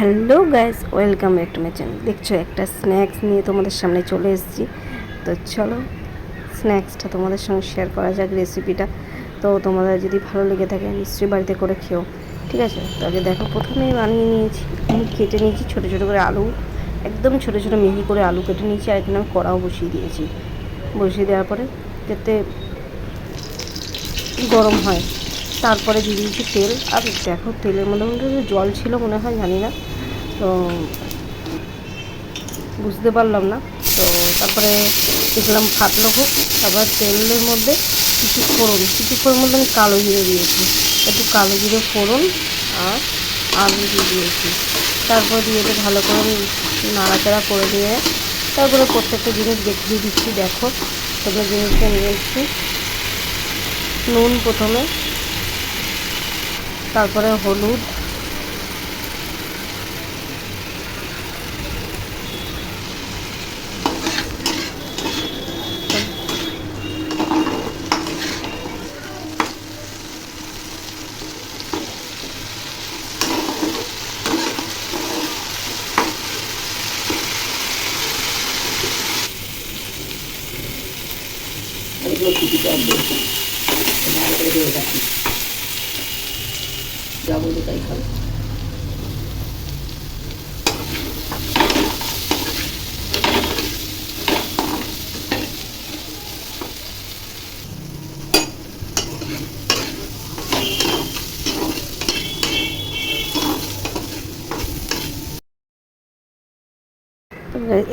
Hello guys, welcome back to my channel. দেখছ, একটা snacks নিয়ে তোমাদের সামনে চলে এসেছি। তো চলো, স্ন্যাক্সটা তোমাদের সঙ্গে শেয়ার করা যাক রেসিপিটা তো তোমাদের যদি ভালো লেগে থাকে, নিশ্চয়ই বাড়িতে করে খেও, ঠিক আছে? তো আগে দেখো প্রথমেই বানিয়ে নিয়েছি, আমি কেটে নিয়েছি ছোটো ছোটো করে আলু, একদম ছোটো ছোটো মিহি করে আলু কেটে নিয়েছি, আর এখানে আমি কড়াও বসিয়ে দিয়েছি। বসিয়ে দেওয়ার পরে, যাতে গরম হয়। তারপরে দিয়ে দিয়েছি তেল। আর দেখো, তেলের মধ্যে মধ্যে জল ছিল মনে হয়, জানি না। তো বুঝতে পারলাম না। তো তারপরে দেখলাম ফাটলো হোক তারপর তেলের মধ্যে কিছু ফোড়ন। কিছু ফোড়ন মধ্যে আমি কালো জিরে দিয়েছি। একটু কালো জিরে ফোড়ন আর আলু দিয়ে দিয়েছি। তারপর দিয়ে ভালো করে নাড়াচাড়া করে দিয়ে তারপরে প্রত্যেকটা জিনিস দেখিয়ে দিচ্ছি। দেখো তোমরা জিনিসটা নিয়ে এসছি। নুন প্রথমে। তারপরে হলুদ। যাব তো তাই খাব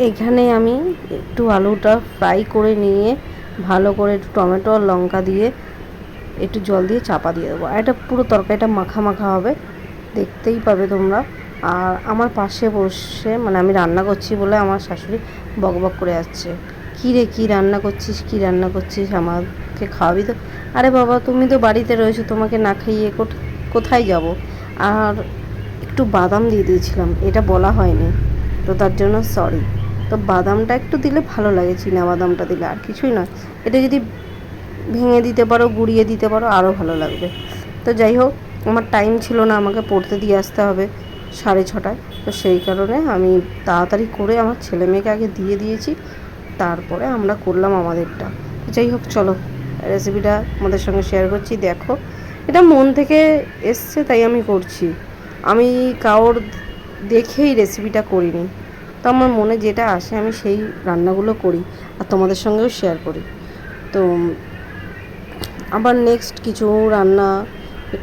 এখানে আমি একটু আলুটা ফ্রাই করে নিয়ে ভালো করে একটু টমেটো আর লঙ্কা দিয়ে একটু জল দিয়ে চাপা দিয়ে দেবো। আর এটা পুরো তরকারিটা মাখা মাখা হবে, দেখতেই পাবে তোমরা। আর আমার পাশে বসে মানে আমি রান্না করছি বলে আমার শাশুড়ি বক বক করে যাচ্ছে কী রে, কী রান্না করছিস, কী রান্না করছিস? আমাকে খাওয়াবি তো? আরে বাবা, তুমি তো বাড়িতে রয়েছো, তোমাকে না খাইয়ে কোথায় যাব? আর একটু বাদাম দিয়ে দিয়েছিলাম, এটা বলা হয়নি, তো তার জন্য সরি। তো বাদামটা একটু দিলে ভালো লাগে, চীনা বাদামটা দিলে। আর কিছুই না এটা যদি ভেঙে দিতে পারো, গুঁড়িয়ে দিতে পারো আরও ভালো লাগবে। তো যাই হোক, আমার টাইম ছিল না, আমাকে পড়তে দিয়ে আসতে হবে সাড়ে ছটায়। তো সেই কারণে আমি তাড়াতাড়ি করে আমার ছেলে মেয়েকে আগে দিয়ে দিয়েছি। তারপরে আমরা করলাম আমাদেরটা। যাই হোক, চলো। রেসিপিটা আমাদের সঙ্গে শেয়ার করছি। দেখো, এটা মন থেকে এসছে, তাই আমি করছি। আমি কাউর দেখেই রেসিপিটা করিনি। তো আমার মনে যেটা আসে, আমি সেই রান্নাগুলো করি আর তোমাদের সঙ্গেও শেয়ার করি। তো আবার নেক্সট কিছু রান্না,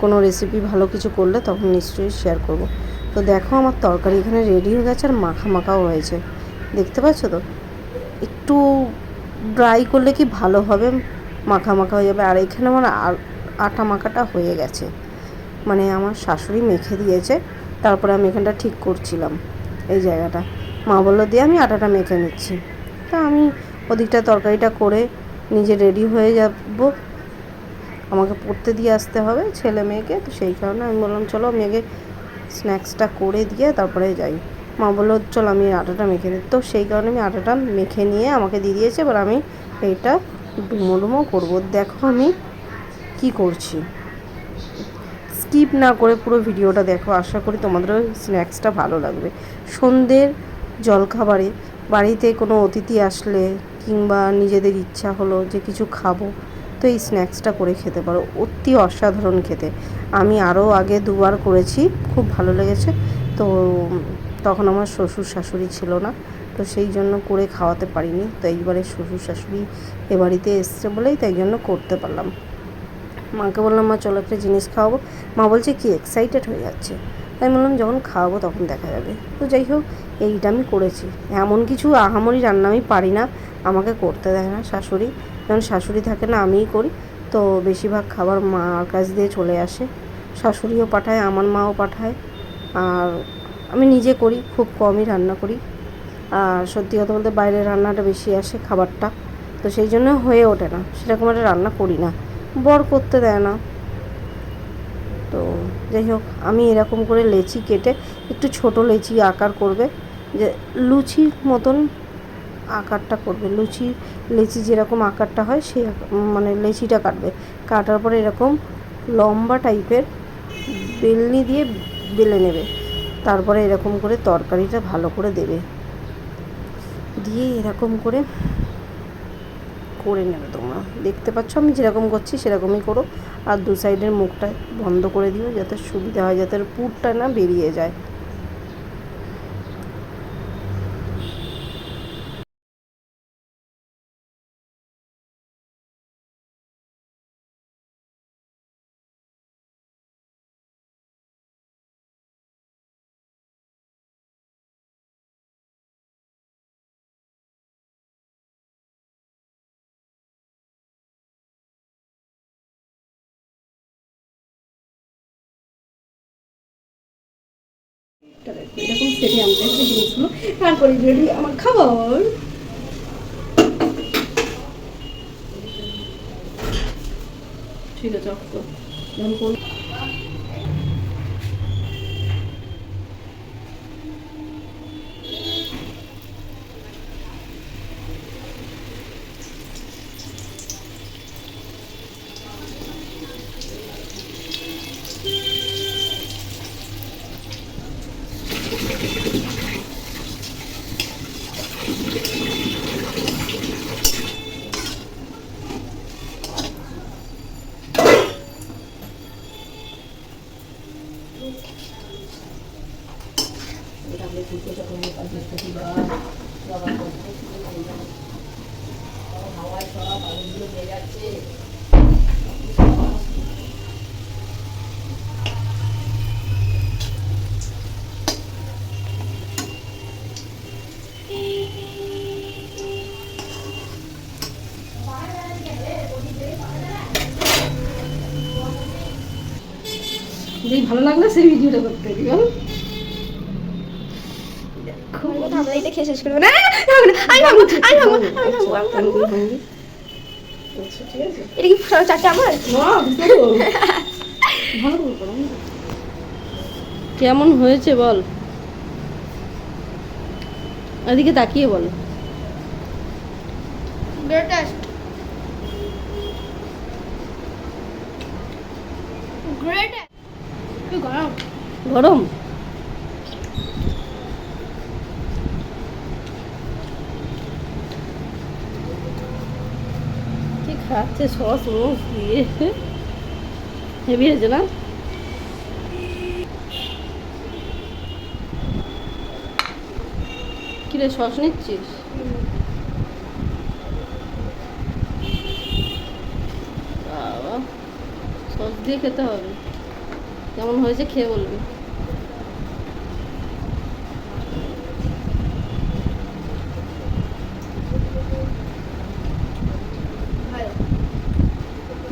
কোনো রেসিপি ভালো কিছু করলে তখন নিশ্চয়ই শেয়ার করব। তো দেখো আমার তরকারি এখানে রেডি হয়ে গেছে আর মাখা মাখাও হয়েছে। দেখতে পাচ্ছ তো? একটু ড্রাই করলে কি ভালো হবে? মাখা মাখা হয়ে যাবে। আর এখানে আমার আটা মাখাটা হয়ে গেছে। মানে আমার শাশুড়ি মেখে দিয়েছে। তারপরে আমি এখানটা ঠিক করছিলাম। এই জায়গাটা। মা বলল দিয়ে আমি আটাটা মেখে নিচ্ছি। তা আমি ওদিকটা তরকারিটা করে নিজে রেডি হয়ে যাব। আমাকে পড়তে দিয়ে আসতে হবে ছেলে মেয়েকে, তো সেই কারণে আমি বললাম, চলো, আমি আগে স্ন্যাক্সটা করে দিয়ে তারপরে যাই। মা বলল, চল, আমি আটাটা মেখে দিই তো সেই কারণে আমি আটাটা মেখে নিয়ে আমাকে দিয়ে দিয়েছে, এবার আমি এইটা ডুমো ডুমো করব। দেখো আমি কি করছি। স্কিপ না করে পুরো ভিডিওটা দেখো, আশা করি তোমাদেরও স্ন্যাক্সটা ভালো লাগবে। সন্ধ্যের জলখাবারে। বাড়িতে কোনো অতিথি আসলে কিংবা নিজেদের ইচ্ছা হলো যে কিছু খাব, তো এই স্ন্যাক্সটা করে খেতে পারো। অতি অসাধারণ খেতে। আমি আরও আগে দুবার করেছি, খুব ভালো লেগেছে। তো তখন আমার শ্বশুর শাশুড়ি ছিল না, তো সেই জন্য করে খাওয়াতে পারিনি। তো এইবারে শ্বশুর শাশুড়ি এ বাড়িতে এসছে বলেই তাই জন্য করতে পারলাম। মাকে বললাম, মা, চলো একটা জিনিস খাওয়াবো। মা বলছে, কি এক্সাইটেড হয়ে যাচ্ছে? তাই বললাম, যখন খাওয়াবো তখন দেখা যাবে। তো যাই হোক, এইটা আমি করেছি। এমন কিছু আহামরি রান্না আমি পারি না, আমাকে করতে দেয় না শাশুড়ি। যখন শাশুড়ি থাকে না, আমিই করি। তো বেশিরভাগ খাবার মার কাছ দিয়ে চলে আসে। শাশুড়িও পাঠায়, আমার মাও পাঠায়। আর আমি নিজে করি, খুব কমই রান্না করি। আর সত্যি কথা বলতে বাইরের রান্নাটা বেশি আসে খাবারটা। তো সেই জন্য হয়ে ওঠে না। সেরকম একটা রান্না করি না। বর করতে দেয় না। যাই হোক, আমি এরকম করে লেচি কেটে একটু ছোট লেচি আকার করবে, যে লুচির মতন আকারটা করবে। লুচি, লেচি যেরকম আকারটা হয় সেই মানে লেচিটা কাটবে। কাটার পরে এরকম লম্বা টাইপের বেলনি দিয়ে বেলে নেবে। তারপরে এরকম করে তরকারিটা ভালো করে দেবে। দিয়ে এরকম করে করে নেবে তোমরা। দেখতে পাচ্ছ, আমি যেরকম করছি সেরকমই করো। আর দু সাইডের মুখটা বন্ধ করে দিও, যাতে সুবিধা হয়, যাতে পুরটা না বেরিয়ে যায়। এরকম সেটে আনতে হবে জিনিসগুলো তারপরে রেডি আমার খাবার। ঠিক আছে যেই ভালো লাগল সেই ভিডিওটা করতে দিই বল? এটা খেয়ে শেষ করব। না আমি আমি আমি আমি আচ্ছা এটা কি চারটে আমার কেমন হয়েছে বল? এদিকে তাকিয়ে বল। গ্রেটেস্ট গরম। কি খাচ্ছে সস মস দিয়ে হেভি হয়েছে না? কিরে সস নিচ্ছিস? সস দিয়ে খেতে হবে। কেমন হয়েছে খেয়ে বলবি।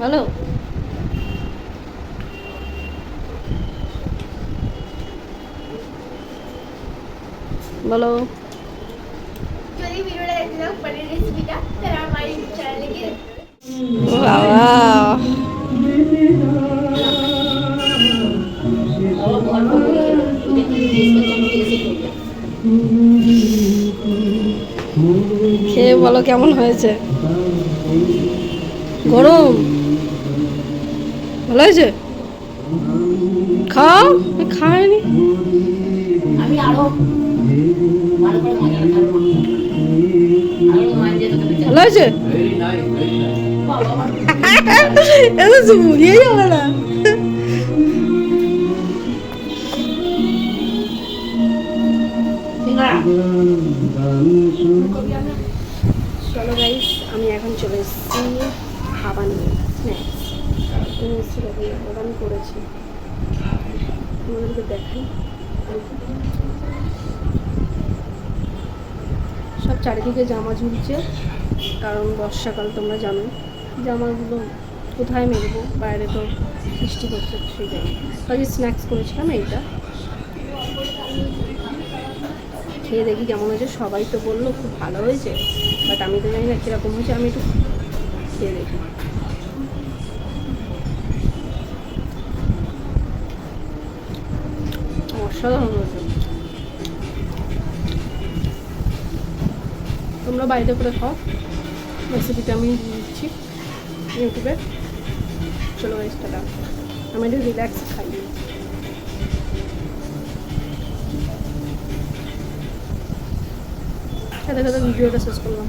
ভালো? বলো। খেয়ে বলো কেমন হয়েছে? গরম? ভালো হয়েছে? খাও আমি আরও ভালো হয়েছে? এত শুনিয়ে যাবে না। চলো গাইস আমি এখন চলে এসেছি নিয়ে স্ন্যাক্স ওটা আমি করেছি। তোমাদেরকে দেখাই। সব চারিদিকে জামা ঝুলছে, কারণ বর্ষাকাল তোমরা জানো জামাগুলো কোথায় মেলবো, বাইরে তো বৃষ্টি করছে সেই কাজে স্ন্যাক্স করেছিলাম এইটা। খেয়ে দেখি কেমন হয়েছে। সবাই তো বলল খুব ভালো হয়েছে বাট আমি তো জানি না কীরকম হয়েছে, আমি একটু খেয়ে দেখি। অসাধারণ হয়েছে। তোমরা বাড়িতে করে খাও। রেসিপিটা আমি দিচ্ছি ইউটিউবে। চলো গাইস আমি একটু রিল্যাক্স খাই। খেতে খেতে ভিডিওটা শেষ করলাম।